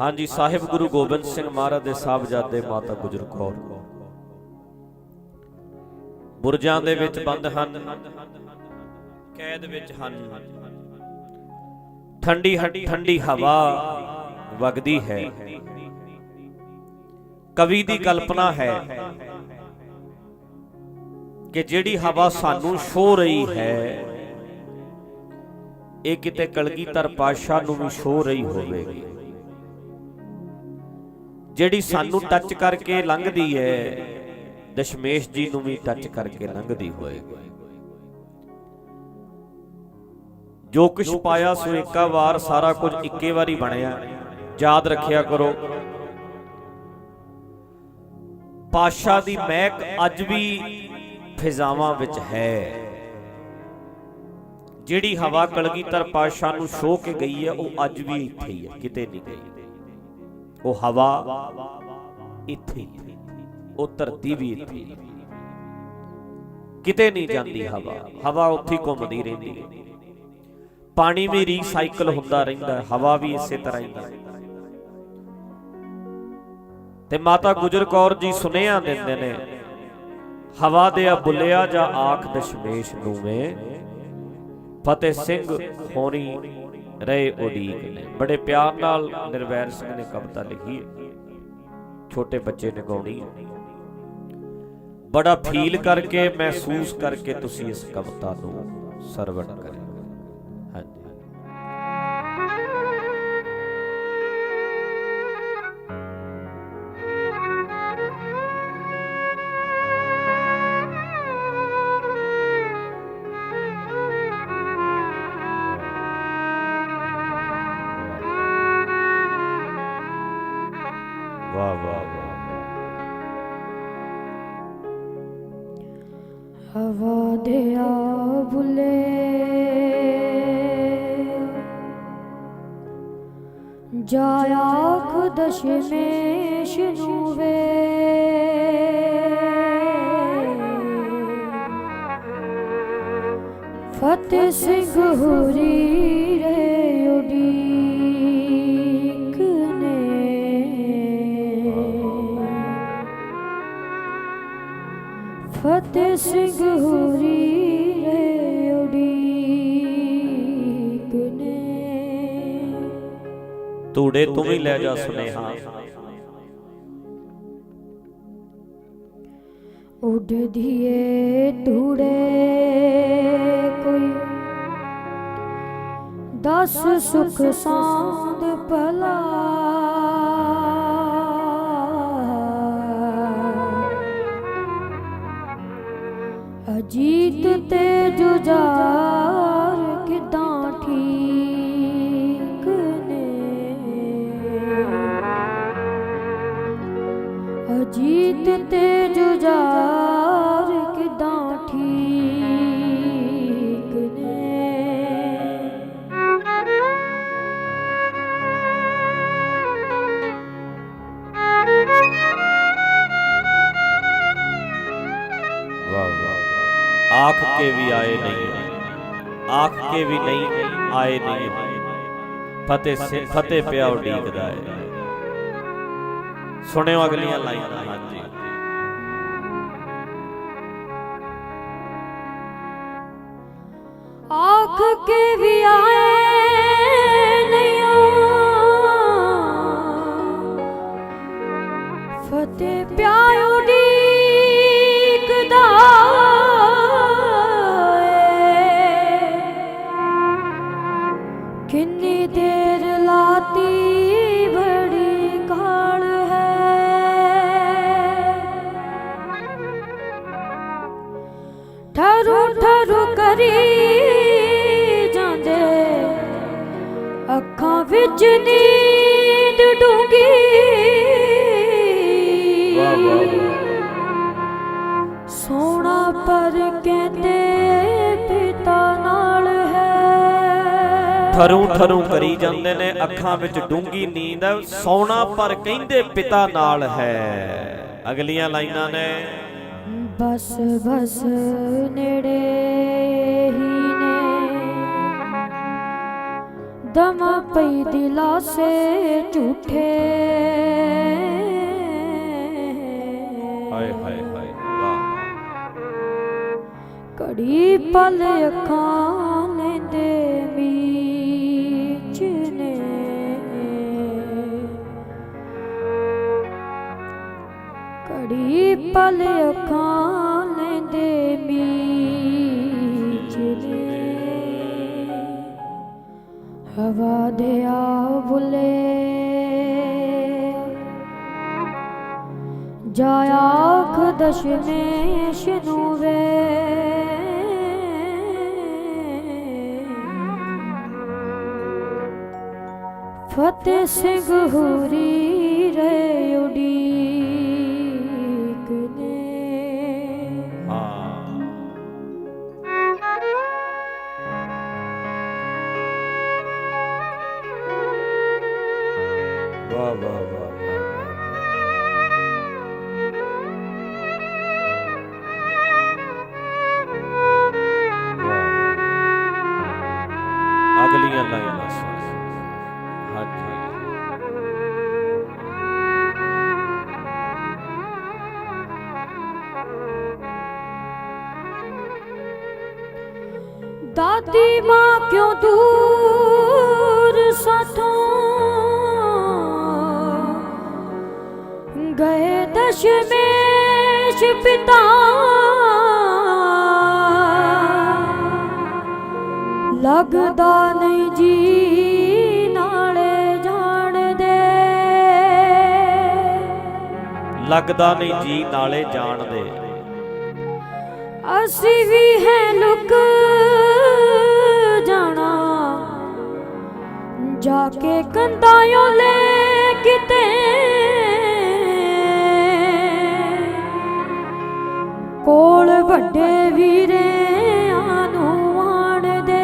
ਹਾਂਜੀ, ਸਾਹਿਬ ਗੁਰੂ ਗੋਬਿੰਦ ਸਿੰਘ ਮਹਾਰਾਜ ਦੇ ਸਾਹਿਬਜ਼ਾਦੇ ਮਾਤਾ ਗੁਜਰ ਕੌਰ। ਬੁਰਜਾਂ ਦੇ ਵਿੱਚ ਬੰਦ ਹਨ, ਕੈਦ ਵਿੱਚ ਹਨ। ਠੰਡੀ ਠੰਡੀ ਹਵਾ ਵਗਦੀ ਹੈ। ਕਵੀ ਦੀ ਕਲਪਨਾ ਹੈ ਕਿ ਜਿਹੜੀ ਹਵਾ ਸਾਨੂੰ ਛੋ ਰਹੀ ਹੈ, ਇਹ ਕਿਤੇ ਕਲਗੀਧਰ ਪਾਤਸ਼ਾਹ ਨੂੰ ਵੀ ਛੋ ਰਹੀ ਹੋਵੇਗੀ। ਜਿਹੜੀ ਸਾਨੂੰ ਟੱਚ ਕਰਕੇ ਲੰਘਦੀ ਹੈ ਦਸ਼ਮੇਸ਼ ਜੀ ਨੂੰ ਵੀ ਟੱਚ ਕਰਕੇ ਲੰਘਦੀ ਹੋਏਗੀ ਜੋ ਕੁਛ ਪਾਇਆ ਸੋ ਇੱਕਾ ਵਾਰ ਸਾਰਾ ਕੁਝ ਇੱਕੇ ਵਾਰੀ ਬਣਿਆ। ਯਾਦ ਰੱਖਿਆ ਕਰੋ। ਪਾਸ਼ਾ ਦੀ ਮਹਿਕ ਅੱਜ ਵੀ ਫਿਜ਼ਾਵਾਂ ਵਿੱਚ ਹੈ। ਜਿਹੜੀ ਹਵਾ ਕਲਗੀਧਰ ਪਾਸ਼ਾ ਨੂੰ ਛੋ ਕੇ ਗਈ ਹੈ ਉਹ ਅੱਜ ਵੀ ਇੱਥੇ ਹੀ ਹੈ ਕਿਤੇ ਨਹੀਂ ਗਈ। ਉਹ ਹਵਾ ਇੱਥੇ, ਉਹ ਧਰਤੀ ਵੀ ਇੱਥੇ। ਕਿਤੇ ਨਹੀਂ ਜਾਂਦੀ ਹਵਾ। ਹਵਾ ਉੱਥੇ ਘੁੰਮਦੀ ਰਹਿੰਦੀ ਪਾਣੀ ਵੀ ਰੀਸਾਈਕਲ ਹੁੰਦਾ ਰਹਿੰਦਾ ਹਵਾ ਵੀ ਇਸੇ ਤਰ੍ਹਾਂ ਹੀ ਹੈ। ਤੇ ਮਾਤਾ ਗੁਜਰ ਕੌਰ ਜੀ ਸੁਨੇਹਾ ਦਿੰਦੇ ਨੇ, ਹਵਾ ਦੇ ਆ ਬੁੱਲਿਆ ਜਾਂ ਆਖ ਦਸ਼ਮੇਸ਼ ਨੂੰ ਵੇ, ਫਤਿਹ ਸਿੰਘ ਹੋਣੀ ਰਹੇ ਉਡੀਕ ਨੇ। ਬੜੇ ਪਿਆਰ ਨਾਲ ਨਿਰਵੈਰ ਸਿੰਘ ਨੇ ਕਵਿਤਾ ਲਿਖੀ। ਹੈ ਛੋਟੇ ਬੱਚੇ ਨੇ ਗਾਉਣੀ ਹੈ ਬੜਾ ਫੀਲ ਕਰਕੇ, ਮਹਿਸੂਸ ਕਰਕੇ ਤੁਸੀਂ ਇਸ ਕਵਿਤਾ ਨੂੰ ਸਰਵਣ ਕਰਿਓ। ਹਵਾ ਦੇ ਆ ਬੁਲੇ ਜਾਇਆ ਦਸ਼ਮੇਸ਼ ਨੂੰ ਵੇ। ਫਤਿਹ ਸਿੰਘ ਹੋਰੀ ਹੋਰੀ ਰੇ ਉਡੀਕ ਨੇ ਤੂੜੇ ਤੂੰ ਵੀ ਲੈ ਜਾ ਸੁਨੇਹਾ। ਉੱਡਦੀ ਏ ਧੂੜੇ ਕੋਈ। ਦਸ ਸੁਖ ਸਾਂਦ ਭਲਾ ਆਖ ਕੇ ਵੀ ਆਏ ਨਹੀਂ। ਆਖ ਕੇ ਵੀ ਨਹੀਂ, ਆਏ ਨਹੀਂ। ਫਤਿਹ ਸਿ- ਫਤਿਹ ਪਿਆ ਉਡੀਕਦਾ ਹੈ। ਸੁਣਿਓ ਅਗਲੀਆਂ ਲਾਈਨਾਂ। ਹਾਂਜੀ। ਆਖ ਕੇ ਵੀ ਆਏ ਨਹੀਂ ਫਤਿਹ ਅੱਖਾਂ ਵਿੱਚ ਨੀਂਦ ਡੂੰਗੀ। ਵਾਹ ਵਾਹ ਸੋਹਣਾ ਪਰ ਕਹਿੰਦੇ ਪਿਤਾ ਨਾਲ ਹੈ। ਠਰੂ ਠਰੂ ਕਰੀ ਜਾਂਦੇ ਨੇ ਅੱਖਾਂ ਵਿੱਚ ਡੂੰਗੀ ਨੀਂਦ। ਹੈ ਸੌਣਾ ਪਰ ਕਹਿੰਦੇ ਪਿਤਾ ਨਾਲ ਹੈ। ਅਗਲੀਆਂ ਲਾਈਨਾਂ ਨੇ। ਬਸ ਬਸ ਨੇੜੇ। ਦਮ ਪਈ ਝੂਠੇ। ਹਾਏ ਹਾਏ ਵਾਹ। ਘੜੀ ਪਲ ਅੱਖਾਂ ਲੈਂਦੇ ਮੀਚ ਨੇ। ਘੜੀ ਪਲ ਅੱਖਾਂ ਲੈਂਦੇ ਹਵਾ ਦੇ ਬੁਲੇ। ਜਾਇਆ ਅੱਖ ਦਸ਼ਮੇਸ਼ ਨੂੰ ਵੇ। ਫਤਿਹ ਸਿੰਘ ਹੂਰੀ ਰੇ ਉਡੀ ਵਾਹ ਵਾਹ ਵਾਹ ਵਾਹ। ਅਗਲੀਆਂ ਲਾਈਨਾਂ ਸੁਣ। ਹਾਂਜੀ। ਦਾਦੀ ਮਾਂ ਕਿਉਂ ਦੂਰ ਦਸ਼ਮੇਸ਼ ਪਿਤਾ। ਲੱਗਦਾ ਨਹੀਂ ਜੀ ਨਾਲੇ ਜਾਣਦੇ ਲੱਗਦਾ ਨਹੀਂ ਜੀ ਨਾਲੇ ਜਾਣਦੇ ਅਸੀਂ ਵੀ ਹੈ ਲੁਕ ਜਾਣਾ। ਜਾ ਕੇ ਕੰਦਾਇਓ ਲੈ ਕਿਤੇ ਵੱਡੇ ਵੀਰਿਆਂ ਨੂੰ ਆਣਦੇ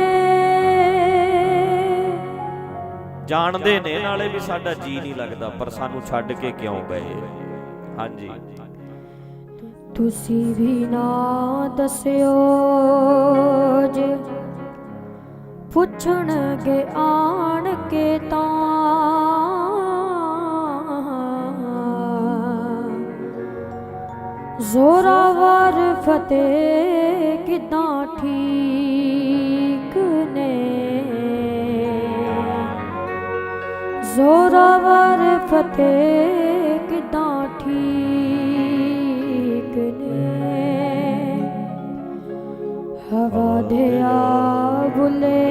ਜਾਣਦੇ ਨੇ ਨਾਲੇ ਵੀ ਸਾਡਾ ਜੀ ਨਹੀਂ ਲੱਗਦਾ ਪਰ ਸਾਨੂੰ ਛੱਡ ਕੇ ਕਿਉਂ ਗਏ? ਹਾਂਜੀ। ਤੁਸੀਂ ਵੀ ਨਾ ਦੱਸਿਓ ਜੇ ਪੁੱਛਣਗੇ ਆਣ ਕੇ ਤਾਂ ਜ਼ੋਰਾਵਰ ਫਤਿਹ ਕਿਦਾਂ ਠੀਕ ਨੇ? ਜ਼ੋਰਾਵਰ ਫਤਿਹ ਕਿਦਾਂ ਠੀਕ ਨੇ? ਹਵਾ ਦੇ ਆ ਬੁਲੇ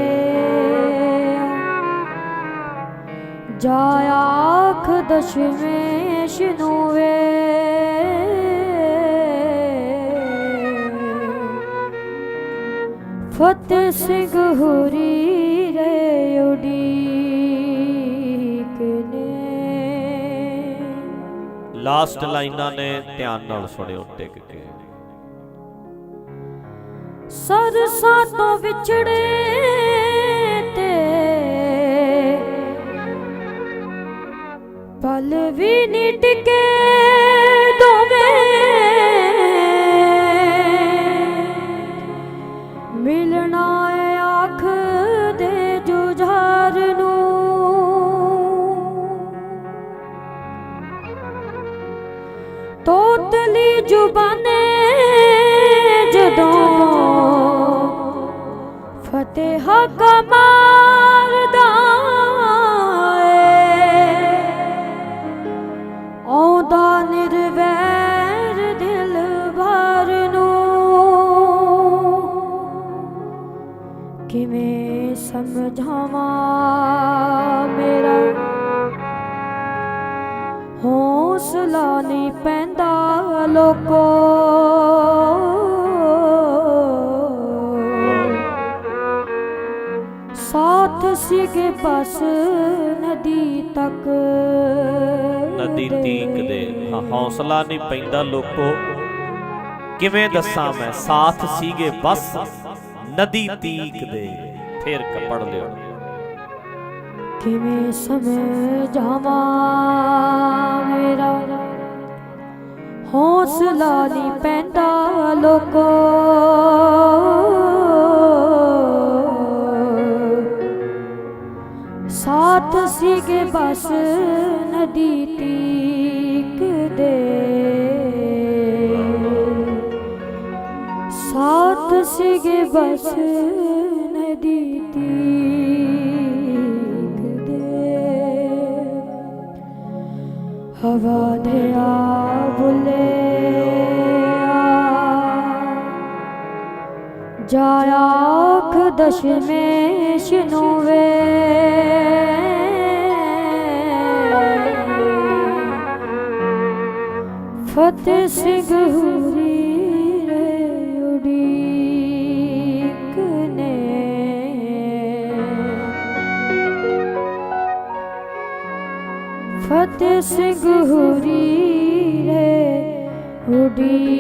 ਜਾ ਆਖ ਦਸ਼ਮੇਸ਼ ਨੂੰ ਵੇ ਫਤਿਹ ਸਿੰਘ ਹੁਰੀ ਰੇ ਉਡੀਕ ਨੇ। ਲਾਸਟ ਲਾਈਨਾਂ ਨੇ ਧਿਆਨ ਨਾਲ ਸੁਣਿਓ ਟਿਕ ਕੇ। ਸਰਸਾਂ ਤੋਂ ਵਿਛੜੇ ਤੇ ਪਲ ਵੀ ਨੀ ਟਿਕੇ। ਫਤਿਹ ਕਾ ਮਾਰਦਾ ਏ। ਆਉਂਦਾ ਨਿਰਵੈਰ ਦਿਲ ਭਰ ਨੂੰ। ਕਿਵੇਂ ਸਮਝਾਵਾਂ ਮੇਰਾ? ਹੌਸਲਾ ਨਹੀਂ ਪੈਂਦਾ ਲੋਕੋ। ਸਾਥ ਸੀਗੇ ਬਸ ਨਦੀ ਤੱਕ ਨਦੀ ਤੀਕ ਦੇ। ਹਾਂ, ਹੌਸਲਾ ਨਹੀਂ ਪੈਂਦਾ ਲੋਕੋ। ਕਿਵੇਂ ਦੱਸਾਂ ਮੈਂ? ਸਾਥ ਸੀਗੇ ਬਸ ਨਦੀ ਤੀਕ ਦੇ। ਫੇਰ ਕੱਪੜ ਲਿਓ। ਕਿਵੇਂ ਸਮਝਾਵਾਂ ਮੇਰਾ? ਹੌਸਲਾ ਨਹੀਂ ਪੈਂਦਾ ਲੋਕੋ। ਬਸ ਨਦੀ ਤੀਕ ਦੇ। ਸਾਥ ਸੀਗੇ ਬਸ ਨਦੀ ਤੀਕ ਦੇ। ਹਵਾ ਦੇ ਆ। ਬੁਲਿਆ ਜਾਇਆ ਆਖ ਦਸ਼ਮੇਸ਼ ਨੂੰ ਵੇ। ਫਤਿਹ ਸਿੰਘ ਹੂਰੀ ਰੇ ਉਡੀਕ ਨੇ। ਫਤਿਹ ਸਿੰਘ ਹੂਰੀ ਰੇ ਉਡੀਕ